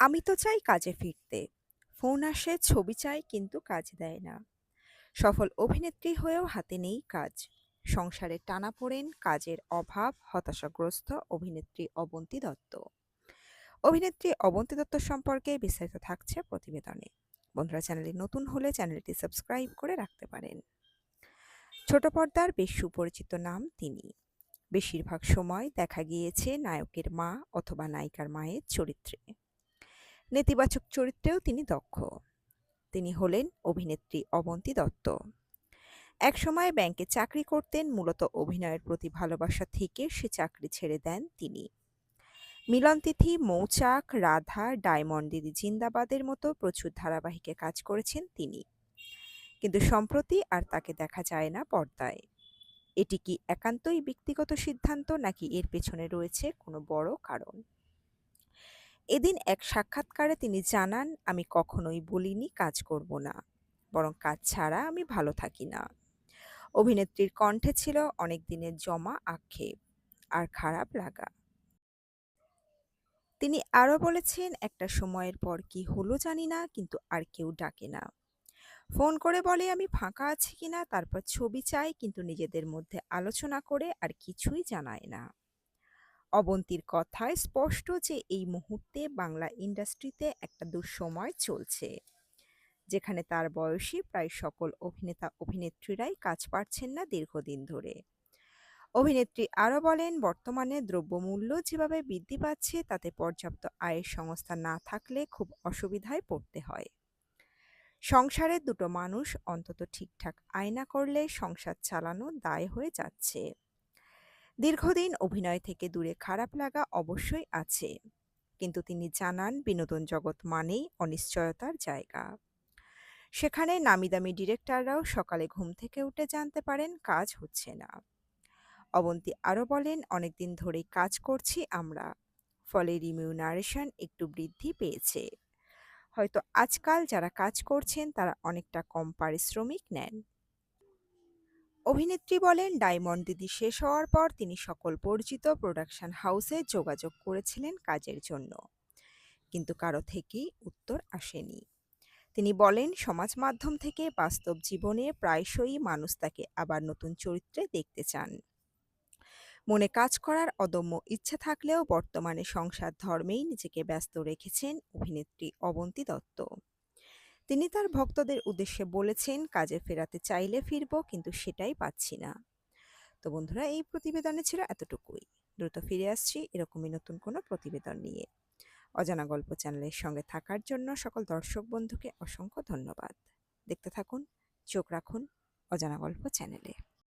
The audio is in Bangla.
আমি তো চাই কাজে ফিরতে। ফোন আসে, ছবি চাই কিন্তু কাজ দেয় না। সফল অভিনেত্রী হয়েও হাতে নেই কাজ। সংসারে টানাপোড়েন, কাজের অভাব, হতাশাগ্রস্ত অভিনেত্রী অবন্তী দত্ত। অভিনেত্রী অবন্তী দত্ত সম্পর্কে বিস্তারিত থাকছে প্রতিবেদনে। বন্ধুরা চ্যানেলে নতুন হলে চ্যানেলটি সাবস্ক্রাইব করে রাখতে পারেন। ছোট পর্দার বেশ সুপরিচিত নাম তিনি। বেশিরভাগ সময় দেখা গিয়েছে নায়কের মা অথবা নায়িকার মায়ের চরিত্রে। নেতিবাচক চরিত্রেও তিনি দক্ষ। তিনি হলেন অভিনেত্রী অবন্তী দত্ত। একসময় ব্যাংকে চাকরি করতেন, মূলত অভিনয়ের প্রতি ভালোবাসা থেকে সে চাকরি ছেড়ে দেন তিনি। মিলনতিথি, মৌচাক, রাধা, ডায়মন্ড দিদি জিন্দাবাদের মতো প্রচুর ধারাবাহিকে কাজ করেছেন তিনি। কিন্তু সম্প্রতি আর তাকে দেখা যায় না পর্দায়। এটি কি একান্তই ব্যক্তিগত সিদ্ধান্ত নাকি এর পেছনে রয়েছে কোনো বড় কারণ? এদিন এক সাক্ষাৎকারে তিনি জানান, আমি কখনোই বলিনি কাজ করব না, বরং কাজ ছাড়া আমি ভালো থাকি না। অভিনেত্রীর কণ্ঠে ছিল অনেক দিনের জমা আক্ষেপ আর খারাপ লাগা। তিনি আরও বলেছেন, একটা সময়ের পর কি হলো জানি না, কিন্তু আর কেউ ডাকে না। ফোন করে বলে আমি ফাঁকা আছি কিনা, তারপর ছবি চাই, কিন্তু নিজেদের মধ্যে আলোচনা করে আর কিছুই জানায় না। অবন্তীর কথায় স্পষ্ট যে এই মুহূর্তে বাংলা ইন্ডাস্ট্রিতে একটা দুঃসময় চলছে, যেখানে তার বয়সী প্রায় সকল অভিনেতা, অভিনেত্রীরাই কাজ পাচ্ছেন না দীর্ঘদিন ধরে। অভিনেত্রী আরও বলেন, বর্তমানে দ্রব্যমূল্য যেভাবে বৃদ্ধি পাচ্ছে, তাতে পর্যাপ্ত আয়ের সংস্থা না থাকলে খুব অসুবিধায় পড়তে হয়। সংসারের দুটো মানুষ অন্তত ঠিকঠাক আয় না করলে সংসার চালানো দায় হয়ে যাচ্ছে। দীর্ঘদিন অভিনয় থেকে দূরে খারাপ লাগা অবশ্যই আছে। কিন্তু তিনি জানান, বিনোদন জগৎ মানেই অনিশ্চয়তার জায়গা। সেখানে নামিদামি ডিরেক্টররাও সকালে ঘুম থেকে উঠে জানতে পারেন, কাজ হচ্ছে না। অবন্তী আরও বলেন, অনেকদিন ধরেই কাজ করছি আমরা। ফলে রিমিউনারেশন একটু বৃদ্ধি পেয়েছে। হয়তো আজকাল যারা কাজ করছেন, তারা অনেকটা কম পারিশ্রমিক নেন। অভিনেত্রী বলেন, ডায়মন্ড দিদি শেষ হওয়ার পর তিনি সকল পরিচিত প্রোডাকশন হাউসে যোগাযোগ করেছিলেন কাজের জন্য। কিন্তু কারও থেকেই উত্তর আসেনি। তিনি বলেন, সমাজ মাধ্যম থেকে বাস্তব জীবনে প্রায়শই মানুষ তাকে আবার নতুন চরিত্রে দেখতে চান। মনে কাজ করার অদম্য ইচ্ছা থাকলেও বর্তমানে সংসার ধর্মেই নিজেকে ব্যস্ত রেখেছেন অভিনেত্রী অবন্তী দত্ত। তিনি তার ভক্তদের উদ্দেশ্যে বলেছেন, কাজে ফেরাতে চাইলে ফিরব, কিন্তু সেটাই পাচ্ছি না। তো বন্ধুরা, এই প্রতিবেদনে ছিল এতটুকুই। দ্রুত ফিরে আসছি এরকমই নতুন কোনো প্রতিবেদন নিয়ে। অজানা গল্প চ্যানেলের সঙ্গে থাকার জন্য সকল দর্শক বন্ধুকে অসংখ্য ধন্যবাদ। দেখতে থাকুন, চোখ রাখুন অজানা গল্প চ্যানেলে।